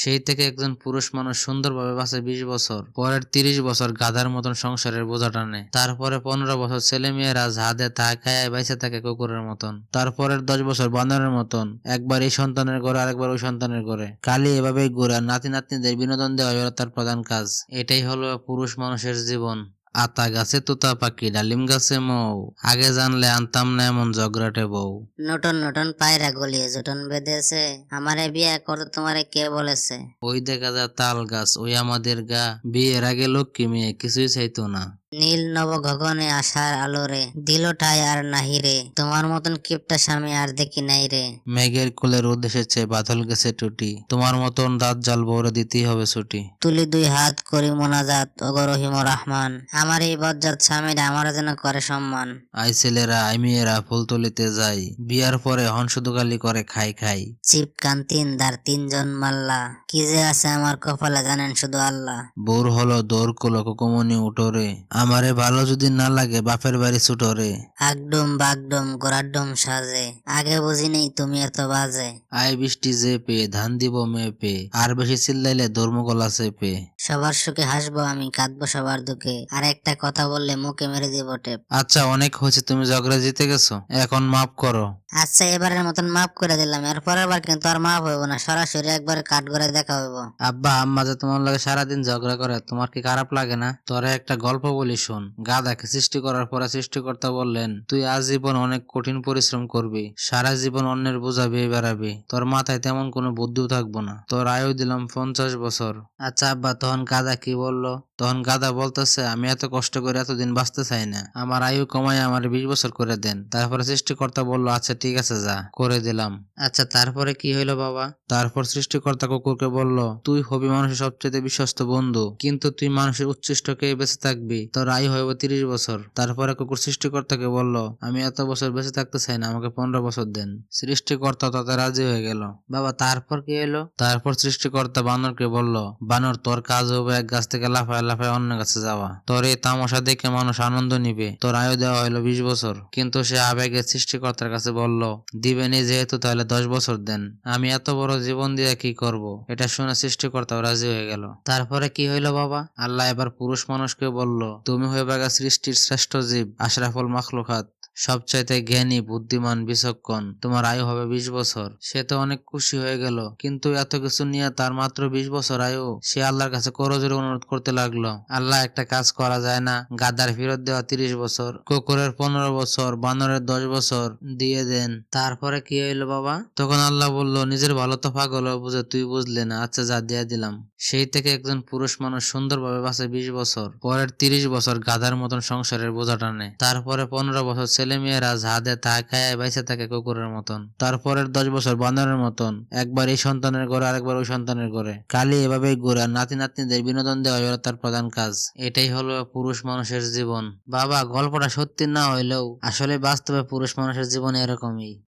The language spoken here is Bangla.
সেই থেকে একজন পুরুষ মানুষ সুন্দরভাবে বাঁচে বিশ বছর, পরের তিরিশ বছর গাধার মতন সংসারের বোঝা টানে। তারপরে পনেরো বছর ছেলে মেয়েরা ঝাঁদে খায় বাইসে থাকে কুকুরের মতন। তারপরের দশ বছর বানরের মতন, একবার এই সন্তানের ঘরে, আরেকবার ওই সন্তানের ঘরে। কালি এভাবেই ঘুরে নাতি নাতনিদের বিনোদন দেওয়া তার প্রধান কাজ। এটাই হলো পুরুষ মানুষের জীবন। আতা গাছে তোতা পাখি ডালিম গাছে মৌ। আগে জানলে আনতাম না এমন জগরাটে বউ। নটন নটন পায়রা গলিয়ে জটন বেঁধেছে। আমারে বিয়ে করতে তোমারে কে বলেছে? ওই দেখা যায় তাল গাছ ওই আমাদের গা। বিয়ের আগে লক্ষ্মী মেয়ে কিছুই চাইতো না। নীল নব গগনে আসার আলোরে দিল ঠাই আর নাহি রে তোমার মতন কিপটা স্বামী আর দেখি নাই রে। মেঘের কোলে রোদ এসেছে বাদল গেছে টুটি তোমার মতন দাঁত জাল বউরে দিতেই হবে ছুটি। তুলি দুই হাত করি মোনাজাত ওগো রহিম রহমান আমার এই বজ্জাত স্বামীরা আমার যেন করে সম্মান। আই ছেলেরা আই মেয়েরা ফুল তুলিতে যাই বিয়ার পরে হন শুধু গালি করে খাই খাই। চিপকান তিন দার তিনজন মাল্লা কি যে আছে আমার কপালে জানেন শুধু আল্লাহ। বোর হলো দোর কলো কুকুমনি উঠোরে আমারে ভালো যদি না লাগে বাপের বাড়ি ছুটোরে আগডুম বাগডুম গোড়াডুম সাজে। আগে বুঝি নেই তুমি এত বাজে। আয় বৃষ্টি যে পে ধান দিব মেপে আর বেশি চিল্লাইলে ধর্মকলা চেপে। সবার সুখে হাসবো আমি কাঁদবো সবার দুঃখে। আর একটা কথা বললে মুখে মেরে দিব টেপ। আচ্ছা অনেক হয়েছে তুমি ঝগড়া জিতে গেছো। এখন মাফ করো। আচ্ছা এবারের মতন মাফ করে দিলাম। এর পরের বার কিন্তু আর মাফ হইব না। সরাসরি একবার কাঠ করে দেখা হইব। আব্বা, আম্মা যে তোমার লাগে সারাদিন ঝগড়া করে, তোমার কি খারাপ লাগে না? তোরে একটা গল্প বলি শোন। গাদাকে সৃষ্টি করার পরে সৃষ্টিকর্তা বললেন, তুই আজীবন অনেক কঠিন পরিশ্রম করবি। সারা জীবন অন্যের বোঝা বেয়ে বেড়াবি। তোর মাথায় তেমন কোনো বুদ্ধিও থাকব না। তোর আয়ু দিলাম পঞ্চাশ বছর। আচ্ছা আব্বা, তখন গাদা কি বলল? তখন গাদা বলতেছে, আমি এত কষ্ট করে এতদিন বাঁচতে চাই না। আমার আয়ু কমায় আমার বিশ বছর করে দেন। তারপরে সৃষ্টিকর্তা বলল আচ্ছা ঠিক আছে যা। করে দিলাম। আচ্ছা তারপরে কি হইল বাবা? তারপর সৃষ্টিকর্তা কুকুরকে বলল তুই হবি মানুষের সবচেয়ে বিশ্বস্ত বন্ধু। কিন্তু তুই মানুষের উচ্ছিষ্টকে বেঁচে থাকবি। তোর আয়ু হইব তিরিশ বছর। তারপরে কুকুর সৃষ্টিকর্তাকে বলল আমি এত বছর বেঁচে থাকতে চাই না আমাকে পনেরো বছর দেন। সৃষ্টিকর্তা তাতে রাজি হয়ে গেল। বাবা তারপর কি এলো তারপর সৃষ্টিকর্তা বানরকে বলল বানর তোর কাজ হবে এক গাছ থেকে লাফায় লাফায় অন্য গাছে যাওয়া। তোর এই তামাশা দেখে মানুষ আনন্দ নিবে। তোর আয়ু দেওয়া হলো বিশ বছর। কিন্তু সে আবেগে সৃষ্টিকর্তার কাছে বলল দিবেনি যেহেতু তাহলে দশ বছর দেন। আমি এত বড় জীবন দিয়ে কি করব? এটা শুনে সৃষ্টিকর্তাও রাজি হয়ে গেল। তারপরে কি হইল বাবা? আল্লাহ এবার পুরুষ মানুষকে বলল, তুমি হয়ে বাগা সৃষ্টির শ্রেষ্ঠ জীব, আশরাফুল মাখলুকাত। সবচাইতে জ্ঞানী, বুদ্ধিমান, বিচক্ষণ। তোমার আয়ু হবে বিশ বছর। সে তো অনেক খুশি হয়ে গেল। কিন্তু এত কিছু নিয়ে তার মাত্র বিশ বছর আয়ু। সে আল্লাহর কাছে করজোরে অনুরোধ করতে লাগল। আল্লাহ একটা কাজ করা যায় না। গাদার ফেরত দেওয়া তিরিশ বছর, কুকুরের পনেরো বছর, বানরের দশ বছর দিয়ে দেন। তারপরে কি হইল বাবা? তখন আল্লাহ বলল, নিজের ভালো তো পাগল বুঝে তুই বুঝলে না। আচ্ছা যা দিয়ে দিলাম। সেই থেকে একজন পুরুষ মানুষ সুন্দরভাবে বাঁচে বিশ বছর। পরের তিরিশ বছর গাধার মতন সংসারের বোঝা টানে তারপরে পনেরো বছর ছেলে মেয়েরা ঝাঁদে তা খায় বাইসে থাকে কুকুরের মতন তারপরের দশ বছর বানরের মতন, একবার এই সন্তানের ঘরে, আরেকবার ওই সন্তানের ঘরে। কালি এভাবেই ঘুরে নাতি নাতনিদের বিনোদন দেওয়া তার প্রধান কাজ। এটাই হলো পুরুষ মানুষের জীবন। বাবা, গল্পটা সত্যি না হইলেও আসলে বাস্তবে পুরুষ মানুষের জীবন এরকমই।